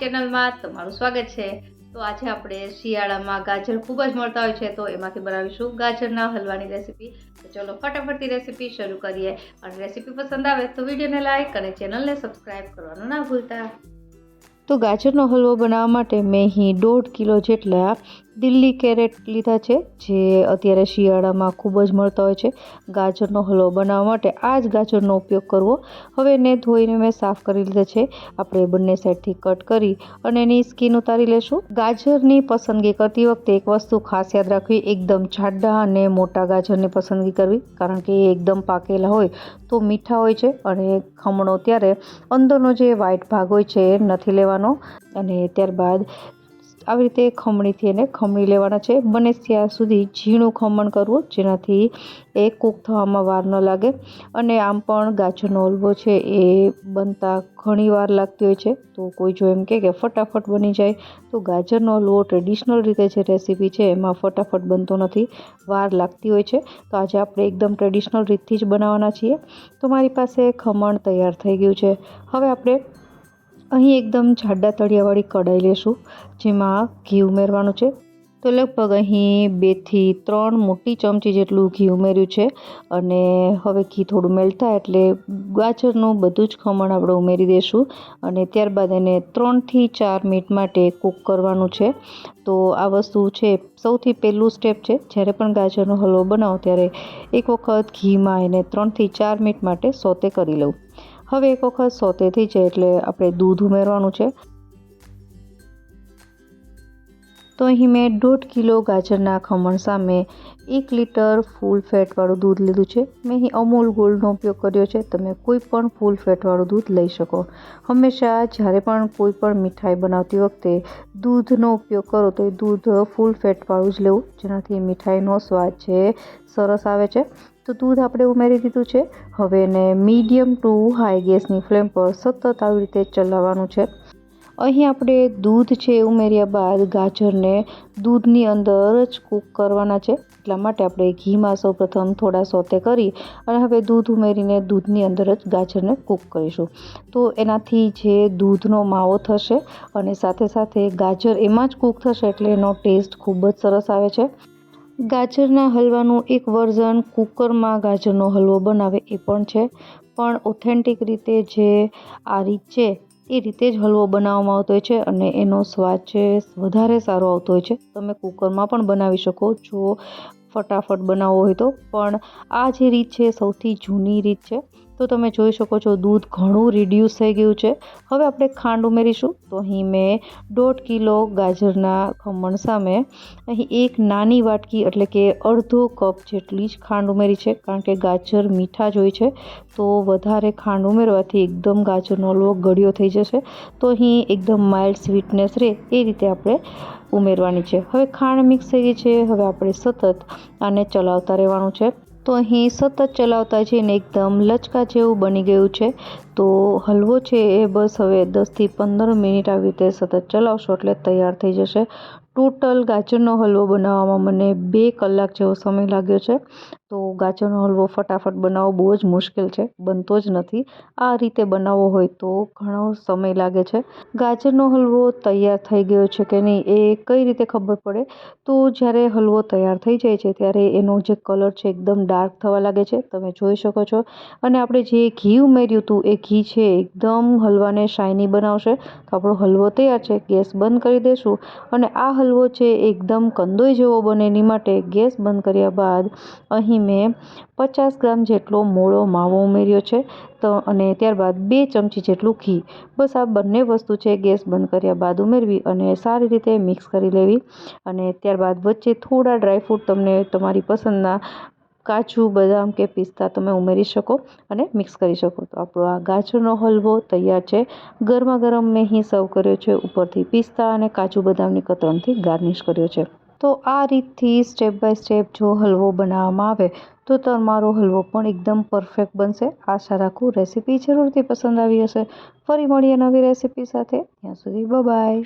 ચેનલમાં તમારું સ્વાગત છે. તો આજે આપણે શિયાળામાં ગાજર ખૂબ જ મળતા હોય છે, તો એમાંથી બનાવીશું ગાજરના હલવાની રેસીપી. તો ચલો ફટાફટથી રેસીપી શરૂ કરીએ. અને રેસીપી પસંદ આવે તો વિડીયોને લાઇક અને ચેનલને સબસ્ક્રાઈબ કરવાનું ના ભૂલતા. તો ગાજરનો હલવો બનાવવા માટે મેં અહીં દોઢ કિલો જેટલા દિલ્હી કેરેટ લીધા છે, જે અત્યારે શિયાળામાં ખૂબ જ મળતા હોય છે. ગાજરનો હલવો બનાવવા માટે આ જ ગાજરનો ઉપયોગ કરવો. હવે એને ધોઈને મેં સાફ કરી લીધા છે. આપણે બંને સાઈડથી કટ કરી અને એની સ્કીન ઉતારી લેશું. ગાજરની પસંદગી કરતી વખતે એક વસ્તુ ખાસ યાદ રાખવી, એકદમ જાડા અને મોટા ગાજરની પસંદગી કરવી. કારણ કે એ એકદમ પાકેલા હોય તો મીઠા હોય છે અને ખમણો ત્યારે અંદરનો જે વ્હાઈટ ભાગ હોય છે એ નથી લેવાનો. અને ત્યારબાદ આવી રીતે ખમણીથી એને ખમણી લેવાના છે. બને ત્યાં સુધી ઝીણું ખમણ કરવું જેનાથી એ કૂક થવામાં વાર ન લાગે. અને આમ પણ ગાજરનો હલવો છે એ બનતા ઘણી વાર લાગતી હોય છે. તો કોઈ જો એમ કે ફટાફટ બની જાય, તો ગાજરનો હલવો ટ્રેડિશનલ રીતે જે રેસીપી છે એમાં ફટાફટ બનતો નથી, વાર લાગતી હોય છે. તો આજે આપણે એકદમ ટ્રેડિશનલ રીતથી જ બનાવવાના છીએ. તો મારી પાસે ખમણ તૈયાર થઈ ગયું છે. હવે આપણે અહીં એકદમ જાડા તળિયાવાળી કઢાઈ લેશું, જેમાં ઘી ઉમેરવાનું છે. તો લગભગ અહીં બેથી ત્રણ મોટી ચમચી જેટલું ઘી ઉમેર્યું છે અને હવે ઘી થોડું મેળતા એટલે ગાજરનું બધું જ ખમણ આપણે ઉમેરી દઈશું અને ત્યારબાદ એને ત્રણથી ચાર મિનિટ માટે કૂક કરવાનું છે. તો આ વસ્તુ છે સૌથી પહેલું સ્ટેપ છે, જ્યારે પણ ગાજરનો હલવો બનાવો ત્યારે એક વખત ઘીમાં એને ત્રણથી ચાર મિનિટ માટે સોતે કરી લઉં. હવે એક વખત સોતેથી છે એટલે આપણે દૂધ ઉમેરવાનું છે. તો અહીં મેં દોઢ કિલો ગાજરના ખમણ સામે એક લીટર ફૂલ ફેટવાળું દૂધ લીધું છે. મેં અહીં અમૂલ ગોલ્ડનો ઉપયોગ કર્યો છે. તમે કોઈ પણ ફૂલ ફેટવાળું દૂધ લઈ શકો. હંમેશા જ્યારે પણ કોઈ પણ મીઠાઈ બનાવતી વખતે દૂધનો ઉપયોગ કરો તો એ દૂધ ફૂલ ફેટવાળું જ લેવું, જેનાથી મીઠાઈનો સ્વાદ છે સરસ આવે છે. તો દૂધ આપણે ઉમેરી દીધું છે. હવે એને મીડિયમ ટુ હાઈ ગેસની ફ્લેમ પર સતત આવી રીતે ચલાવવાનું છે. અહીં આપણે દૂધ છે ઉમેર્યા બાદ ગાજરને દૂધની અંદર જ કૂક કરવાના છે. એટલા માટે આપણે ઘીમાં સૌપ્રથમ થોડા સોતે કરી અને હવે દૂધ ઉમેરીને દૂધની અંદર જ ગાજરને કૂક કરીશું. તો એનાથી જે દૂધનો માવો થશે અને સાથે સાથે ગાજર એમાં જ કૂક થશે એટલે એનો ટેસ્ટ ખૂબ જ સરસ આવે છે. ગાજરના હલવાનું એક વર્ઝન કુકરમાં ગાજરનો હલવો બનાવે એ પણ છે. પણ ઓથેન્ટિક રીતે જે આ રીત છે એ રીતે જ હલવો બનાવવામાં આવતો હોય છે અને એનો સ્વાદ છે વધારે સારો આવતો હોય છે. તમે કુકરમાં પણ બનાવી શકો જો ફટાફટ બનાવવો હોય તો. પણ આ જે રીત છે સૌથી જૂની રીત છે. તો તમે જોઈ શકો છો દૂધ ઘણું રિડ્યુસ થઈ ગયું છે. હવે આપણે ખાંડ ઉમેરીશું. તો અહીં મેં દોઢ કિલો ગાજરના ખમણ સામે અહીં એક નાની વાટકી એટલે કે અડધો કપ જેટલી જ ખાંડ ઉમેરી છે, કારણ કે ગાજર મીઠા જ હોય છે. તો વધારે ખાંડ ઉમેરવાથી એકદમ ગાજરનો હલવો ગળ્યો થઈ જશે. તો અહીં એકદમ માઇલ્ડ સ્વીટનેસ રહે એ રીતે આપણે ઉમેરવાની છે. હવે ખાંડ મિક્સ થઈ ગઈ છે. હવે આપણે સતત આને ચલાવતા રહેવાનું છે. તો અહીં સતત ચલાવતા જઈને એકદમ લચકા જેવું બની ગયું છે. તો હલવો છે એ બસ હવે દસથી પંદર મિનિટ આવી રીતે સતત ચલાવશો એટલે તૈયાર થઈ જશે. ટોટલ ગાજરનો હલવો બનાવવામાં મને બે કલાક જેવો સમય લાગ્યો છે. તો ગાજરનો હલવો ફટાફટ બનાવવો બહુ જ મુશ્કેલ છે, બનતો જ નથી. આ રીતે બનાવવો હોય તો ઘણો સમય લાગે છે. ગાજરનો હલવો તૈયાર થઈ ગયો છે કે નહીં એ કઈ રીતે ખબર પડે? તો જ્યારે હલવો તૈયાર થઈ જાય છે ત્યારે એનો જે કલર છે એકદમ ડાર્ક થવા લાગે છે. તમે જોઈ શકો છો. અને આપણે જે ઘી ઉમેર્યું હતું એ ઘી છે એકદમ હલવાને શાઇની બનાવશે. તો આપણો હલવો તૈયાર છે, ગેસ બંધ કરી દઈશું અને આ હલવો છે એકદમ કંદોઈ જેવો બને એની માટે ગેસ બંધ કર્યા બાદ અહીં અહીં મેં પચાસ ગ્રામ જેટલો મોળો માવો ઉમેર્યો છે. તો અને ત્યારબાદ બે ચમચી જેટલું ઘી. બસ આ બંને વસ્તુ છે ગેસ બંધ કર્યા બાદ ઉમેરવી અને સારી રીતે મિક્સ કરી લેવી. અને ત્યારબાદ વચ્ચે થોડા ડ્રાયફ્રૂટ તમને તમારી પસંદના કાજુ, બદામ કે પિસ્તા તમે ઉમેરી શકો અને મિક્સ કરી શકો. તો આપણો આ ગાજરનો હલવો તૈયાર છે. ગરમા ગરમ મેં અહીં સર્વ કર્યો છે. ઉપરથી પિસ્તા અને કાજુ બદામની કતરણથી ગાર્નિશ કર્યો છે. તો આ રીતથી સ્ટેપ બાય સ્ટેપ જો હલવો બનાવવામાં આવે, તો તમારો હલવો પણ એકદમ પરફેક્ટ બનશે. આશા રાખું રેસીપી જરૂરથી પસંદ આવી હશે. ફરી મળીએ નવી રેસીપી સાથે. ત્યાં સુધી બાય